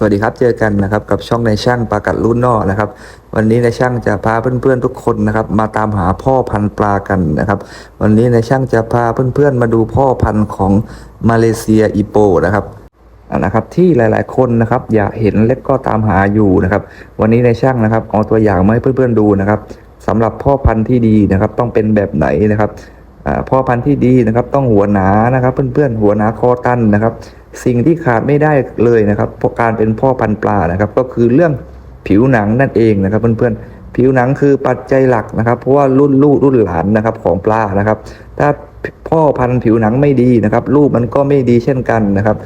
สวัสดีครับ เจอกันนะครับกับช่องในช่างปลากัดรุ่นนอกนะครับ วันนี้ในช่างจะพาเพื่อนๆทุกคนนะครับ มาตามหาพ่อพันธุ์ปลากันนะครับ วันนี้ในช่างจะพาเพื่อนๆมาดูพ่อพันธุ์ของมาเลเซียอีโปนะครับนะครับที่หลายๆคนนะครับอยากเห็นและก็ตามหาอยู่นะครับ วันนี้ในช่างนะครับเอาตัวอย่างมาให้เพื่อนๆดูนะครับสำหรับพ่อพันธุ์ที่ดีนะครับ ต้องเป็นแบบไหนนะครับพ่อพันธุ์ที่ดีนะครับ ต้องหัวหนานะครับ เพื่อนๆหัวหนาคอตันนะครับ สิ่งที่ขาดไม่ได้เลยนะครับเพราะการเป็นพ่อพันธุ์ปลานะครับ ก็คือเรื่องผิวหนังนั่นเองนะครับ เพื่อนๆผิวหนังคือปัจจัยหลักนะครับ เพราะว่ารุ่นลูกรุ่นหลานนะครับของปลานะครับ ถ้าพ่อพันธุ์ผิวหนังไม่ดีนะครับลูกมันก็ไม่ดีเช่นกันนะครับ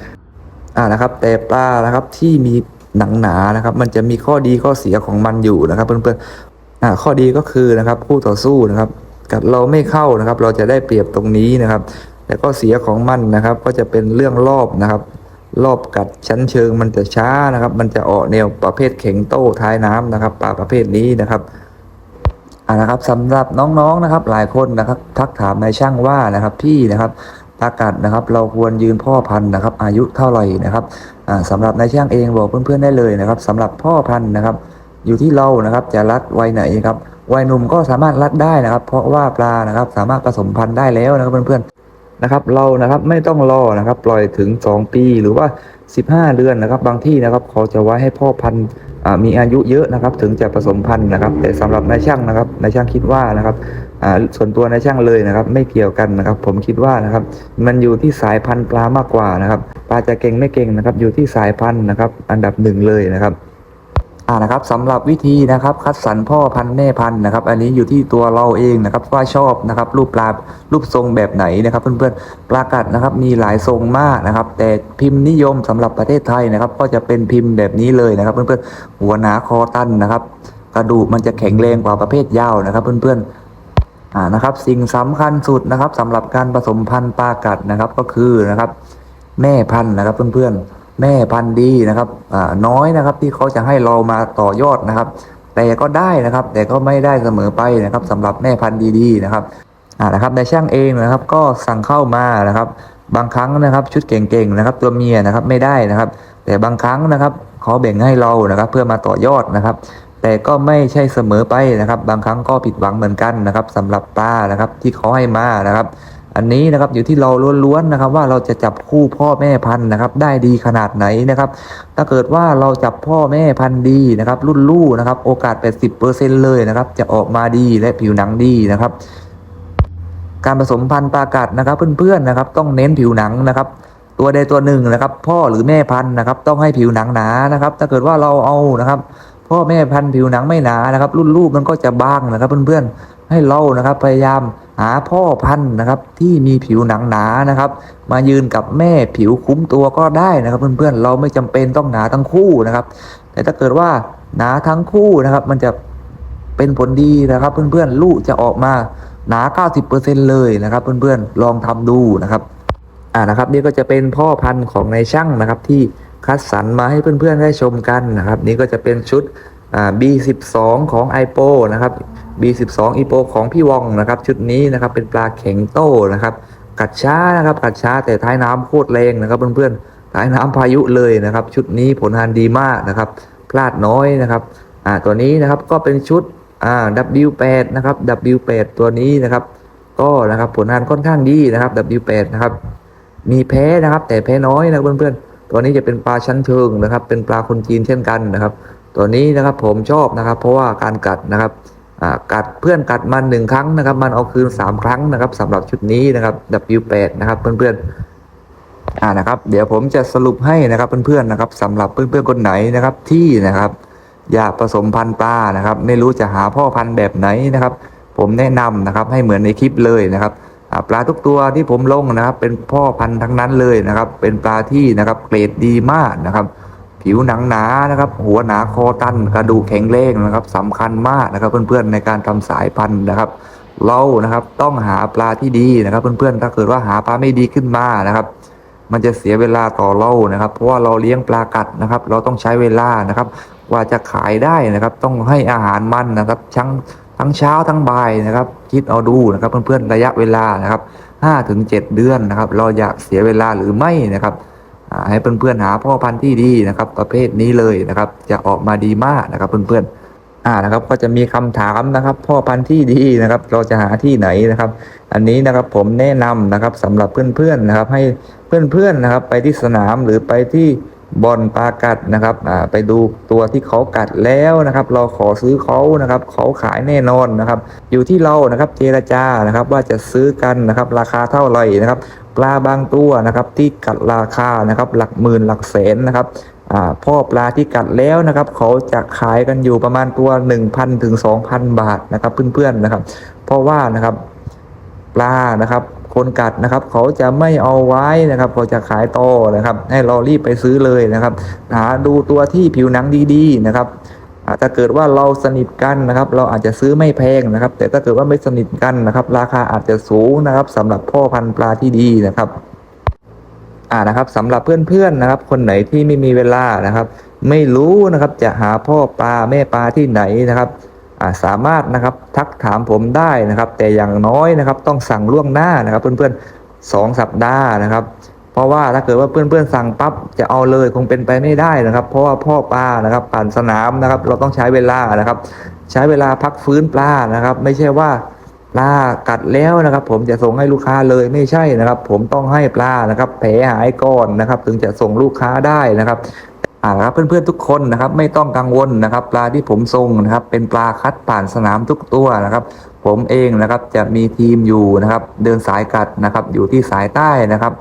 อ่านะครับ แต่ปลานะครับที่มีหนังหนานะครับ มันจะมีข้อดีข้อเสียของมันอยู่นะครับ เพื่อนๆอ่าข้อดีก็คือนะครับคู่ต่อสู้นะครับกัดเราไม่เข้านะครับ เราจะได้เปรียบตรงนี้นะครับ แต่ก็เสียของมันนะครับ ก็จะเป็นเรื่องรอบนะครับ รอบกัดชั้นเชิงมันจะช้านะครับ มันจะออกแนวประเภทเข็งโต้ท้ายน้ำนะครับปลาประเภทนี้นะครับอ่านะครับสำหรับน้องๆนะครับ หลายคนนะครับ ทักถามนายช่างว่านะครับพี่นะครับปลากัดนะครับ เราควรยืนพ่อพันธุ์นะครับ อายุเท่าไหร่นะครับอ่าสำหรับนายช่างเองบอกเพื่อนๆได้เลยนะครับสำหรับพ่อพันธุ์นะครับ อยู่ที่เรานะครับจะรัดวัยไหนครับวัยหนุ่มก็สามารถรัดได้นะครับ เพราะว่าปลานะครับ สามารถผสมพันธุ์ได้แล้วนะครับเพื่อน นะครับเรานะครับไม่ต้องรอนะครับปล่อยถึง 2 ปีหรือว่า 15 เดือนนะครับ บางที่นะครับเขาจะไว้ให้พ่อพันธุ์มีอายุเยอะนะครับถึงจะผสมพันธุ์นะครับ แต่สำหรับนายช่างนะครับนายช่างคิดว่านะครับอ่าส่วนตัวนายช่างเลยนะครับ ไม่เกี่ยวกันนะครับ ผมคิดว่านะครับมันอยู่ที่สายพันธุ์ปลามากกว่านะครับปลาจะเก่งไม่เก่งนะครับอยู่ที่สายพันธุ์นะครับอันดับหนึ่งเลยนะครับ อ่านะครับสำหรับวิธีนะครับ คัดสรรพ่อพันธุ์แม่พันธุ์นะครับ อันนี้อยู่ที่ตัวเราเองนะครับว่าชอบนะครับ รูปปลารูปทรงแบบไหนนะครับ เพื่อนๆปลากัดนะครับมีหลายทรงมากนะครับ แต่พิมพ์นิยมสำหรับประเทศไทยนะครับ ก็จะเป็นพิมพ์แบบนี้เลยนะครับ เพื่อนๆหัวหนาคอตันนะครับ กระดูกมันจะแข็งแรงกว่าประเภทยาวนะครับ เพื่อนๆอ่านะครับสิ่งสำคัญสุดนะครับสำหรับการผสมพันธุ์ปลากัดนะครับก็คือนะครับ แม่พันธุ์นะครับเพื่อนๆ แม่พันธุ์ดีนะครับน้อยนะครับที่เขาจะให้เรามาต่อยอดนะครับ แต่ก็ได้นะครับ แต่ก็ไม่ได้เสมอไปนะครับสำหรับแม่พันธุ์ดีๆนะครับนะครับในช่างเองนะครับก็สั่งเข้ามานะครับ บางครั้งนะครับ ชุดเก่งๆนะครับ ตัวเมียนะครับไม่ได้นะครับ แต่บางครั้งนะครับเขาแบ่งให้เรานะครับ เพื่อมาต่อยอดนะครับ แต่ก็ไม่ใช่เสมอไปนะครับ บางครั้งก็ผิดหวังเหมือนกันนะครับสำหรับปลานะครับที่เขาให้มานะครับ อันนี้นะครับอยู่ที่เราล้วนๆนะครับ ว่าเราจะจับคู่พ่อแม่พันธุ์นะครับ ได้ดีขนาดไหนนะครับ ถ้าเกิดว่าเราจับพ่อแม่พันธุ์ดีนะครับ รุ่นลูกนะครับ โอกาส 80%เลยนะครับ จะออกมาดีและผิวหนังดีนะครับ การผสมพันธุ์ปลากัดนะครับ เพื่อนๆนะครับ ต้องเน้นผิวหนังนะครับ ตัวใดตัวหนึ่งนะครับ พ่อหรือแม่พันธุ์นะครับ ต้องให้ผิวหนังหนานะครับ ถ้าเกิดว่าเราเอานะครับพ่อแม่พันธุ์ผิวหนังไม่หนานะครับ รุ่นลูกมันก็จะบางนะครับเพื่อนๆ ให้เรานะครับพยายามหาพ่อพันธุ์นะครับที่มีผิวหนังหนานะครับ มายืนกับแม่ผิวคุ้มตัวก็ได้นะครับ เพื่อนๆเราไม่จำเป็นต้องหนาทั้งคู่นะครับ แต่ถ้าเกิดว่าหนาทั้งคู่นะครับ มันจะเป็นผลดีนะครับ เพื่อนๆลูกจะออกมาหนา 90%เลยนะครับ เพื่อนๆลองทำดูนะครับอ่านะครับ นี่ก็จะเป็นพ่อพันธุ์ของในายช่างนะครับที่คัดสรรมาให้เพื่อนๆได้ชมกันนะครับ นี่ก็จะเป็นชุด อ่า B12 ของ i p o นะครับ B12 อีโปของพี่วองนะครับ ชุดนี้นะครับเป็นปลาเข็งโตนะครับกัดช้านะครับกัดช้าแต่ท้ายน้ำโคตรแรงนะครับเพื่อนๆท้ายน้ำพายุเลยนะครับ ชุดนี้ผลงานดีมากนะครับ พลาดน้อยนะครับอ่าตัวนี้นะครับก็เป็นชุดอ่า W8 นะครับ W8 ตัวนี้นะครับ ก็นะครับผลงานค่อนข้างดีนะครับ W8 นะครับมีแพ้นะครับ แต่แพ้น้อยนะเพื่อนๆตัวนี้จะเป็นปลาชั้นเชิงนะครับ เป็นปลาคนจีนเช่นกันนะครับ ตัวนี้นะครับผมชอบนะครับ เพราะว่าการกัดนะครับกัดเพื่อนกัดมันหนึ่งครั้งนะครับ มันเอาคืน 3 ครั้งนะครับสำหรับชุดนี้นะครับ W8 นะครับเพื่อนๆอ่านะครับ เดี๋ยวผมจะสรุปให้นะครับเพื่อนๆนะครับสำหรับเพื่อนๆคนไหนนะครับที่นะครับ อยากผสมพันธุ์ปลานะครับ ไม่รู้จะหาพ่อพันธุ์แบบไหนนะครับ ผมแนะนำนะครับให้เหมือนในคลิปเลยนะครับปลาทุกตัวที่ผมลงนะครับ เป็นพ่อพันธุ์ทั้งนั้นเลยนะครับ เป็นปลาที่นะครับเกรดดีมากนะครับ ผิวหนังหนานะครับ หัวหนาคอตันกระดูกแข็งแรงนะครับสำคัญมากนะครับเพื่อนๆในการทำสายพันธุ์นะครับ เรานะครับต้องหาปลาที่ดีนะครับ เพื่อนๆถ้าเกิดว่าหาปลาไม่ดีขึ้นมานะครับ มันจะเสียเวลาต่อเรานะครับ เพราะว่าเราเลี้ยงปลากัดนะครับ เราต้องใช้เวลานะครับกว่าจะขายได้นะครับ ต้องให้อาหารมันนะครับทั้งทั้งเช้าทั้งบ่ายนะครับ คิดเอาดูนะครับ เพื่อนๆระยะเวลานะครับ5ถึง7เดือนนะครับ เราอยากเสียเวลาหรือไม่นะครับ ให้เพื่อนๆหาพ่อพันธุ์ที่ดีนะครับ ประเภทนี้เลยนะครับ จะออกมาดีมากนะครับ เพื่อนๆอ่านะครับ ก็จะมีคำถามนะครับ พ่อพันธุ์ที่ดีนะครับ เราจะหาที่ไหนนะครับ อันนี้นะครับผมแนะนำนะครับสำหรับเพื่อนๆนะครับ ให้เพื่อนๆนะครับ ไปที่สนามหรือไปที่บอลปลากัดนะครับอ่าไปดูตัวที่เขากัดแล้วนะครับ เราขอซื้อเขานะครับ เขาขายแน่นอนนะครับ อยู่ที่เรานะครับเจรจานะครับ ว่าจะซื้อกันนะครับ ราคาเท่าไหร่นะครับ ปลาบางตัวนะครับที่กัดราคานะครับหลักหมื่นหลักแสนนะครับอพ่อปลาที่กัดแล้วนะครับเขาจะขายกันอยู่ประมาณตัว 1,000ถึง2,000 บาทนะครับเพื่อนๆนะครับ เพราะว่านะครับปลานะครับคนกัดนะครับ เขาจะไม่เอาไว้นะครับ เขาจะขายต่อนะครับ ให้เรารีบไปซื้อเลยนะครับ หาดูตัวที่ผิวหนังดีๆนะครับ ถ้าเกิดว่าเราสนิทกันนะครับ เราอาจจะซื้อไม่แพงนะครับ แต่ถ้าเกิดว่าไม่สนิทกันนะครับ ราคาอาจจะสูงนะครับสำหรับพ่อพันธุ์ปลาที่ดีนะครับอ่านะครับสำหรับเพื่อนๆนะครับ คนไหนที่ไม่มีเวลานะครับ ไม่รู้นะครับจะหาพ่อปลาแม่ปลาที่ไหนนะครับสามารถนะครับทักถามผมได้นะครับ แต่อย่างน้อยนะครับ ต้องสั่งล่วงหน้านะครับ เพื่อนๆสองสัปดาห์นะครับ เพราะว่าถ้าเกิดว่าเพื่อนๆสั่งปั๊บจะเอาเลยคงเป็นไปไม่ได้นะครับ เพราะว่าพ่อปลานะครับผ่านสนามนะครับ เราต้องใช้เวลานะครับ ใช้เวลาพักฟื้นปลานะครับ ไม่ใช่ว่าปลากัดแล้วนะครับ ผมจะส่งให้ลูกค้าเลยไม่ใช่นะครับ ผมต้องให้ปลานะครับ แผลหายก่อนนะครับ ถึงจะส่งลูกค้าได้นะครับอ่าครับเพื่อนๆทุกคนนะครับ ไม่ต้องกังวลนะครับ ปลาที่ผมส่งนะครับ เป็นปลาคัดผ่านสนามทุกตัวนะครับ ผมเองนะครับจะมีทีมอยู่นะครับ เดินสายกัดนะครับ อยู่ที่สายใต้นะครับ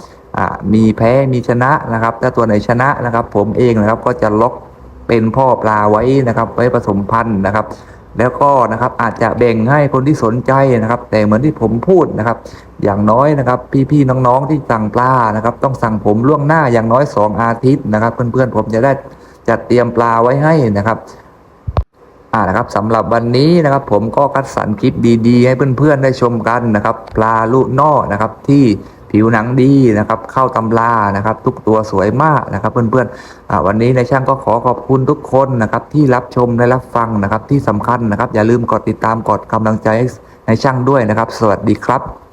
มีแพ้มีชนะนะครับ ถ้าตัวไหนชนะนะครับ ผมเองนะครับก็จะล็อกเป็นพ่อปลาไว้นะครับ ไว้ผสมพันธุ์นะครับ แล้วก็นะครับอาจจะแบ่งให้คนที่สนใจนะครับ แต่เหมือนที่ผมพูดนะครับ อย่างน้อยนะครับ พี่ๆน้องๆที่สั่งปลานะครับ ต้องสั่งผมล่วงหน้าอย่างน้อย 2 อาทิตย์นะครับ เพื่อนๆผมจะได้จัดเตรียมปลาไว้ให้นะครับอ่านะครับสำหรับวันนี้นะครับ ผมก็คัดสรรคลิปดีๆ ให้เพื่อนๆได้ชมกันนะครับ ปลาลูกนอกนะครับที่ ผิวหนังดีนะครับ เข้าตำรานะครับ ทุกตัวสวยมากนะครับ เพื่อนๆวันนี้ในายช่างก็ขอขอบคุณทุกคนนะครับ ที่รับชมและรับฟังนะครับที่สำคัญนะครับ อย่าลืมกดติดตามกดกำลังใจในายช่างด้วยนะครับ สวัสดีครับ